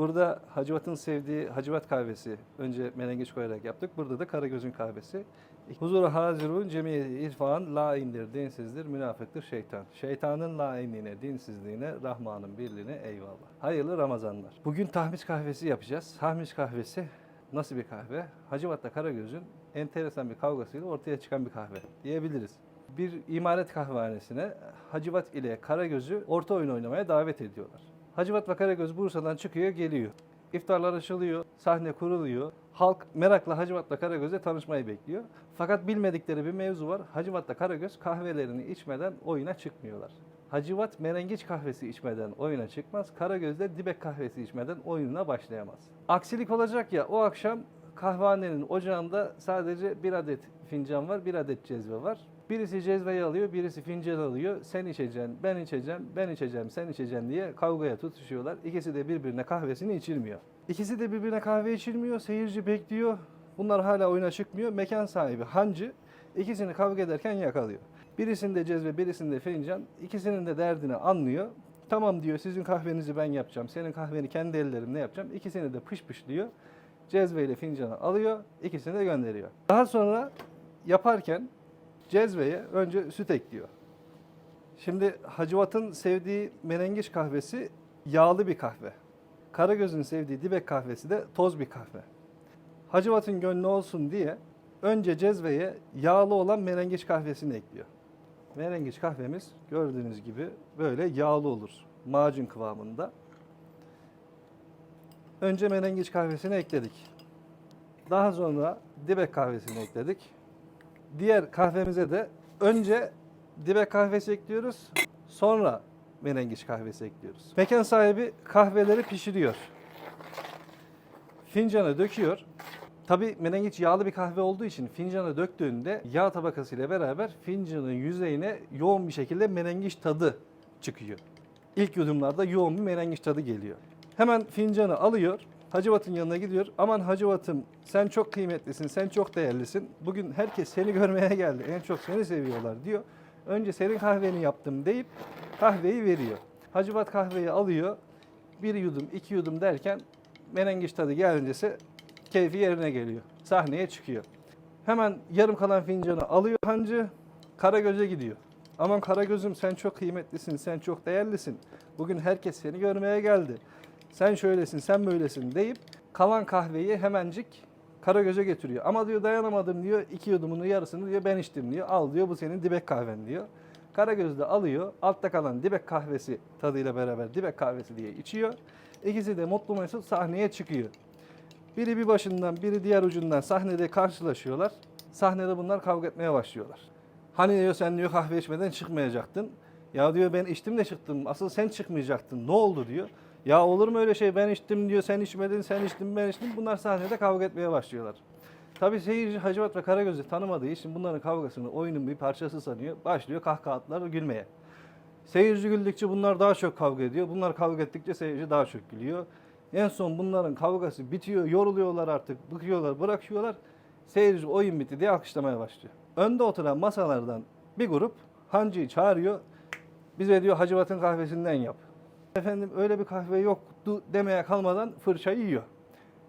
Burada Hacivat'ın sevdiği Hacivat kahvesi önce menengeç koyarak yaptık. Burada da Karagöz'ün kahvesi. Huzuru hazirun cemiyeti irfan laindir, dinsizdir, münafıktır şeytan. Şeytanın lainliğine, dinsizliğine, Rahman'ın birliğine eyvallah. Hayırlı Ramazanlar. Bugün tahmis kahvesi yapacağız. Tahmis kahvesi nasıl bir kahve? Hacivat'la Karagöz'ün enteresan bir kavgasıyla ortaya çıkan bir kahve diyebiliriz. Bir imaret kahvehanesine Hacivat ile Karagöz'ü orta oyun oynamaya davet ediyorlar. Hacivat ve Karagöz Bursa'dan çıkıyor, geliyor. İftarlar açılıyor, sahne kuruluyor. Halk merakla Hacivat'la Karagöz'e tanışmayı bekliyor. Fakat bilmedikleri bir mevzu var. Hacivat'la Karagöz kahvelerini içmeden oyuna çıkmıyorlar. Hacivat merengiç kahvesi içmeden oyuna çıkmaz. Karagöz de dibek kahvesi içmeden oyununa başlayamaz. Aksilik olacak ya o akşam kahvehanenin ocağında sadece bir adet fincan var, bir adet cezve var. Birisi cezveyi alıyor, birisi fincan alıyor. Sen içeceksin, ben içeceğim, ben içeceğim, sen içeceksin diye kavgaya tutuşuyorlar. İkisi de birbirine kahvesini içirmiyor. İkisi de birbirine kahve içirmiyor, seyirci bekliyor. Bunlar hala oyuna çıkmıyor. Mekan sahibi hancı ikisini kavga ederken yakalıyor. Birisinde cezve, birisinde fincan. İkisinin de derdini anlıyor. Tamam diyor sizin kahvenizi ben yapacağım. Senin kahveni kendi ellerimle yapacağım. İkisini de pış pış diyor. Cezve ile fincanı alıyor. ikisini de gönderiyor. Daha sonra yaparken cezveye önce süt ekliyor. Şimdi Hacivat'ın sevdiği menengiç kahvesi yağlı bir kahve. Karagöz'ün sevdiği dibek kahvesi de toz bir kahve. Hacivat'ın gönlü olsun diye önce cezveye yağlı olan menengiç kahvesini ekliyor. Menengiç kahvemiz gördüğünüz gibi böyle yağlı olur. Macun kıvamında. Önce menengiç kahvesini ekledik. Daha sonra dibek kahvesini ekledik. Diğer kahvemize de önce dibek kahvesi ekliyoruz. Sonra menengiç kahvesi ekliyoruz. Mekan sahibi kahveleri pişiriyor. Fincana döküyor. Tabii menengiç yağlı bir kahve olduğu için fincana döktüğünde yağ tabakası ile beraber fincanın yüzeyine yoğun bir şekilde menengiç tadı çıkıyor. İlk yudumlarda yoğun bir menengiç tadı geliyor. Hemen fincanı alıyor, Hacivat'ın yanına gidiyor. Aman Hacivat'ım sen çok kıymetlisin, sen çok değerlisin. Bugün herkes seni görmeye geldi, en çok seni seviyorlar diyor. Önce senin kahveni yaptım deyip kahveyi veriyor. Hacivat kahveyi alıyor, bir yudum, iki yudum derken menengiç tadı gelincesi keyfi yerine geliyor. Sahneye çıkıyor. Hemen yarım kalan fincanı alıyor hancı, Karagöz'e gidiyor. Aman Karagöz'üm sen çok kıymetlisin, sen çok değerlisin. Bugün herkes seni görmeye geldi. Sen şöylesin, sen böylesin deyip kalan kahveyi hemencik Karagöz'e getiriyor. Ama diyor dayanamadım diyor, iki yudumunu yarısını diyor ben içtim diyor. Al diyor bu senin dibek kahven diyor. Karagöz de alıyor, altta kalan dibek kahvesi tadıyla beraber dibek kahvesi diye içiyor. İkisi de mutlu mesut sahneye çıkıyor. Biri bir başından, biri diğer ucundan sahnede karşılaşıyorlar. Sahnede bunlar kavga etmeye başlıyorlar. Hani diyor sen diyor kahve içmeden çıkmayacaktın. Ya diyor ben içtim de çıktım. Asıl sen çıkmayacaktın. Ne oldu diyor. Ya olur mu öyle şey ben içtim diyor sen içmedin sen içtin ben içtim. Bunlar sahnede kavga etmeye başlıyorlar. Tabii seyirci Hacivat ve Karagöz'ü tanımadığı için bunların kavgasını oyunun bir parçası sanıyor. Başlıyor kahkahalar gülmeye. Seyirci güldükçe bunlar daha çok kavga ediyor. Bunlar kavga ettikçe seyirci daha çok gülüyor. En son bunların kavgası bitiyor, yoruluyorlar artık, bıkıyorlar, bırakıyorlar. Seyirci oyun bitti diye alkışlamaya başlıyor. Önde oturan masalardan bir grup hancıyı çağırıyor. Bize diyor Hacivat'ın kahvesinden yap. Efendim öyle bir kahve yoktu demeye kalmadan fırçayı yiyor.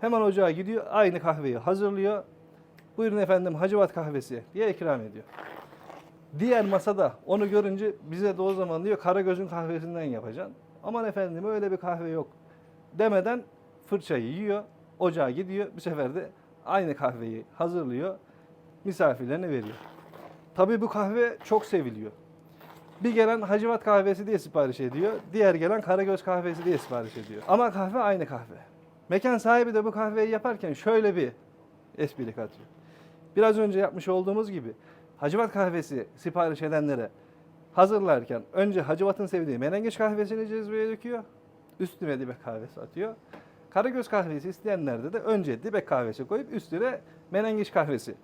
Hemen ocağa gidiyor, aynı kahveyi hazırlıyor. Buyurun efendim Hacivat kahvesi diye ikram ediyor. Diğer masada onu görünce bize de o zaman diyor Karagöz'ün kahvesinden yapacaksın. Aman efendim öyle bir kahve yok demeden fırçayı yiyor, ocağa gidiyor. Bu sefer de aynı kahveyi hazırlıyor, misafirlerine veriyor. Tabii bu kahve çok seviliyor. Bir gelen Hacivat kahvesi diye sipariş ediyor, diğer gelen Karagöz kahvesi diye sipariş ediyor. Ama kahve aynı kahve. Mekan sahibi de bu kahveyi yaparken şöyle bir espri katıyor. Biraz önce yapmış olduğumuz gibi Hacivat kahvesi sipariş edenlere hazırlarken önce Hacivat'ın sevdiği menengeç kahvesini cezveye döküyor. Üstüne dibek kahvesi atıyor. Karagöz kahvesi isteyenlerde de önce dibek kahvesi koyup üstüne menengiç kahvesi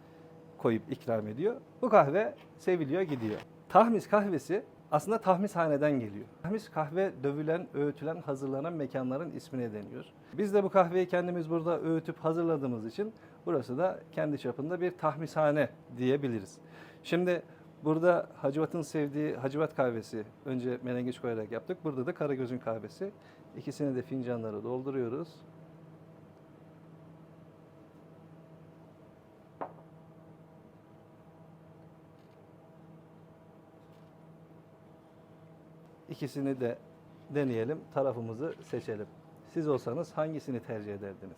koyup ikram ediyor. Bu kahve seviliyor gidiyor. Tahmis kahvesi aslında tahmishaneden geliyor. Tahmis kahve dövülen, öğütülen, hazırlanan mekanların ismine deniyor. Biz de bu kahveyi kendimiz burada öğütüp hazırladığımız için burası da kendi çapında bir tahmishane diyebiliriz. Şimdi Burada Hacivat'ın sevdiği Hacivat kahvesi önce menengiç koyarak yaptık. Burada da Karagöz'ün kahvesi. İkisini de fincanlara dolduruyoruz. İkisini de deneyelim, tarafımızı seçelim. Siz olsanız hangisini tercih ederdiniz?